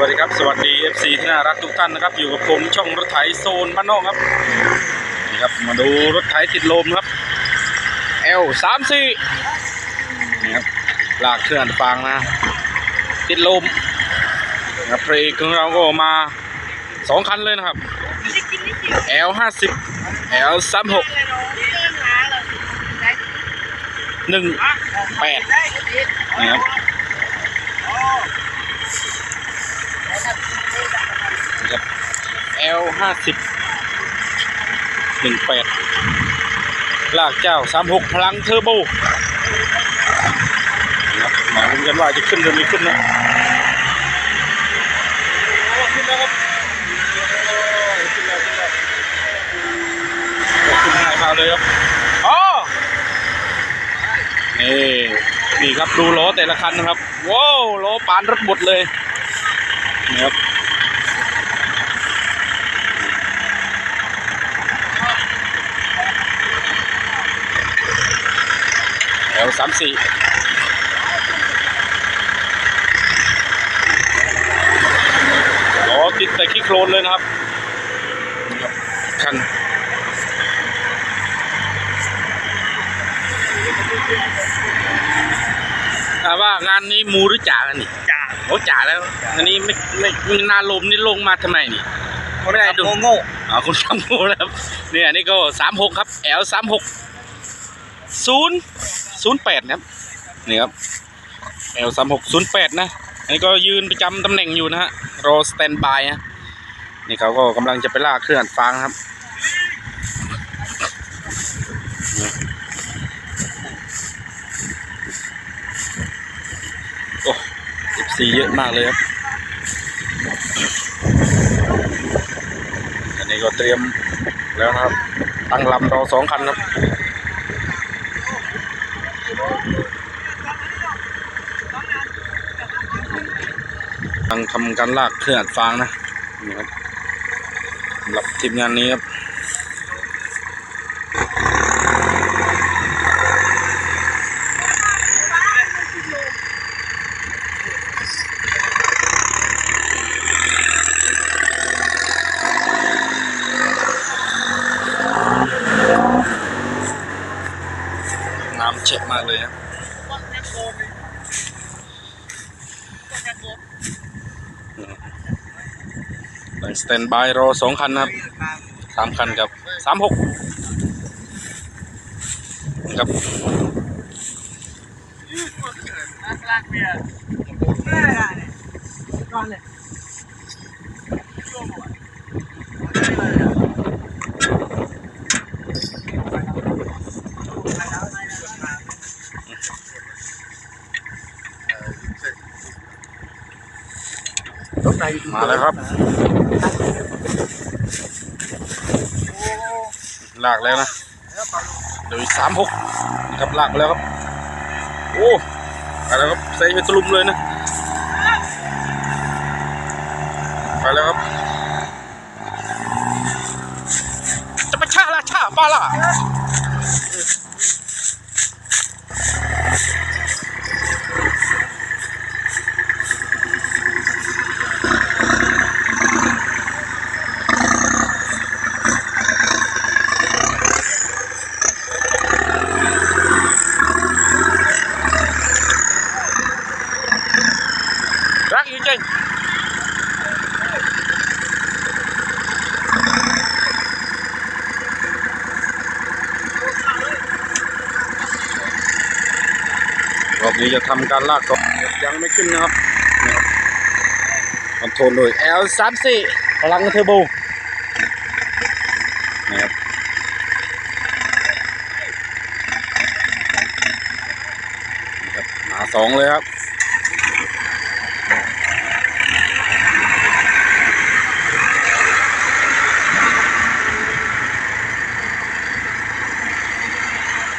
วัสดีครับ สวัสดี FC ที่น่ารักทุกท่านนะครับ อยู่กับผมช่องรถไถโซนบ้านนอกครับนี่ครับมาดูรถไถติดลมครับ L สามสี่นี่ครับลากเคลื่อนฟางนะ ติดลมนะครับเพลงของเราก็มาสองคันเลยนะครับ L ห้าสิบ L สามหกหนึ่งแปดนะครับ L ห้าสิบหนึ่งแปดลากเจ้าสามหกพลังเทอร์โบนะครับมาลุ้นกันว่าจะขึ้นหรือไม่ขึ้นนะโอ้ขึ้นแล้วครับโอ้ขึ้นแล้วขึ้นแล้วโอ้ขึ้นง่ายมากเลยครับอ๋อนี่นี่ครับดูล้อแต่ละคันนะครับว้าวล้อปานรถบดเลยนี่ครับ ถวสามสี่ล้อติดแต่ขี้โคลนเลยนะครับนี่ครับคันถามว่างานนี้มูหรือจ่ากันนี่จ่าโอ้จ่าแล้ว อันนี้ไม่ไม่ไม่นาลมนี่ลงมาทำไมนี่ไม่ได้ดูโง่โง่อ๋อคุณทำโง่แล้วครับเนี่ยอันนี้ก็สามหกครับแอลสามหกศูนย์ ศูนย์แปดนะครับนี่ครับแอลสามหกศูนย์แปดนะอันนี้ก็ยืนประจำตำแหน่งอยู่นะฮะรอสแตนบายนะนี่เขาก็กำลังจะไปลากเครื่องอัดฟางครับโอ้สีเยอะมากเลยครับอันนี้ก็เตรียมแล้วนะครับ ตั้งลำรอสองคันครับ กำลังทำการลากเครื่องอัดฟางนะนี่ครับสำหรับทีมงานนี้ครับน้ำเช็ดมากเลยครับตั้งส แตนบายรอสองคันนะครับสามคันกับสามหกครับมาแล้วครับ ลากแล้วนะเดี๋ยวสามหกครับลากไปแล้วครับ โอ้ไปแล้วครับใส่เปตะลุมเลยนะไปแล้วครับจะไปช่าละช่าปลาละ นี้จะทำการลากต่อยังไม่ขึ้นนะครับนะครับคอนโทรลโดย L 3 4 พลังเทอร์โบนะครับนี่ครับมาสองเลยครับ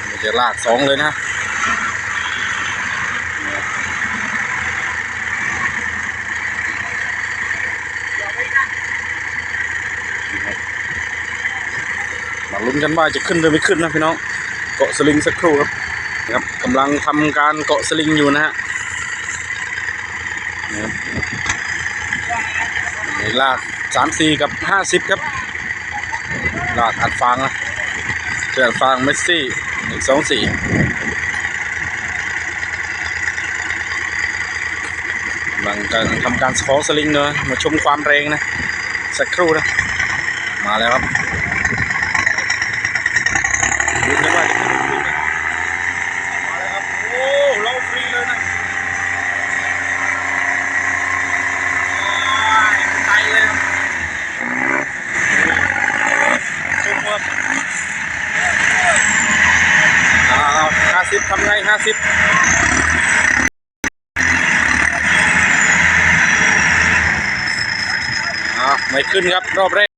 มันจะลากสองเลยนะ ลุ้นกันว่าจะขึ้นหรือไม่ขึ้นนะพี่น้อง เกาะสลิงสักครู่ครับครับกำลังทำการเกาะสลิงอยู่นะฮะนะครับลากสามสี่กับห้าสิบครับลากอัดฟางนะเครื่องอัดฟางเมสซี่หนึ่งสองสี่กำลังการทำการสคอสลิงเนอะมาชมความแรงนะ สักครู่นะ มาแล้วครับดูกันว่าจะขึ้นหรือไม่ขึ้นนะมาแล้วครับ โอ้เราฟรีเลยนะว้ายไกลเลยครับชมครับอ้าวห้า สิบทำไงห้าสิบอ้าไม่ขึ้นครับ รอบแรก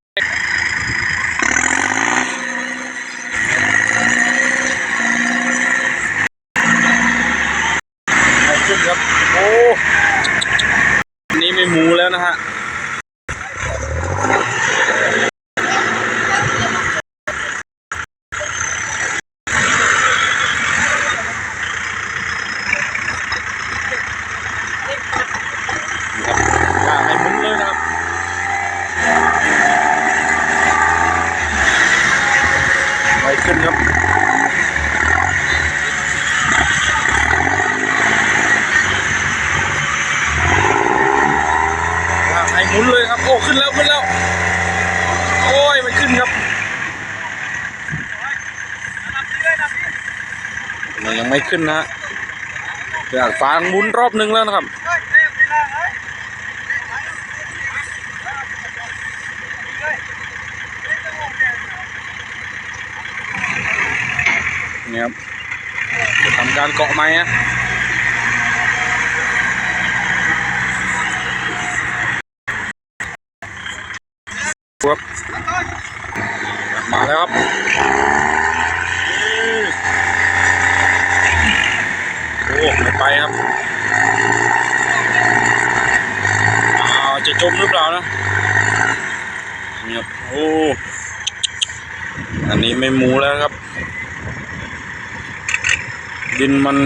ไม่ขึ้นครับ โอ้อันนี้ไม่หมูแล้วนะฮะ นี่ครับอย่าให้หมุนเลยนะครับ ไม่ขึ้นครับ ว่างให้หมุนเลยครับ โอ้ ขึ้นแล้ว ขึ้นแล้ว โอ้ยไม่ขึ้นครับมันยัง ไม่ขึ้นนะฮะเดี๋ยวฟางหมุนรอบหนึ่งแล้วนะครับนี่ครับจะทำการเกาะไม้ฮะมาแล้วครับ โอ้ไม่ไปครับอ้าวจะจมหรือเปล่านะนี่ครับโอ้อันนี้ไม่หมูแล้วครับ ดินมัน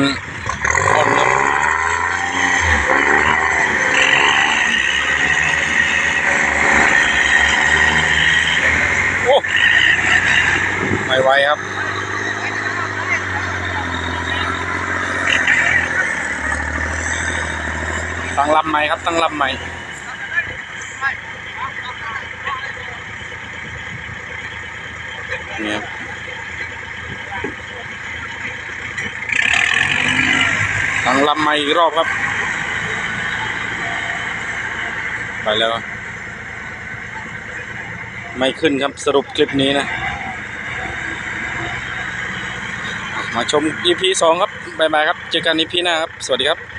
อ่อนครับโอ้ไม่ไหวครับ ตั้งลำใหม่ครับตั้งลำใหม่เนี่ยตั้งลำใหม่อีกรอบครับ ไปแล้ว ไม่ขึ้นครับสรุปคลิปนี้นะ มาชม EP 2 ครับ บ๊ายบายครับ เจอกัน EP หน้าครับ สวัสดีครับ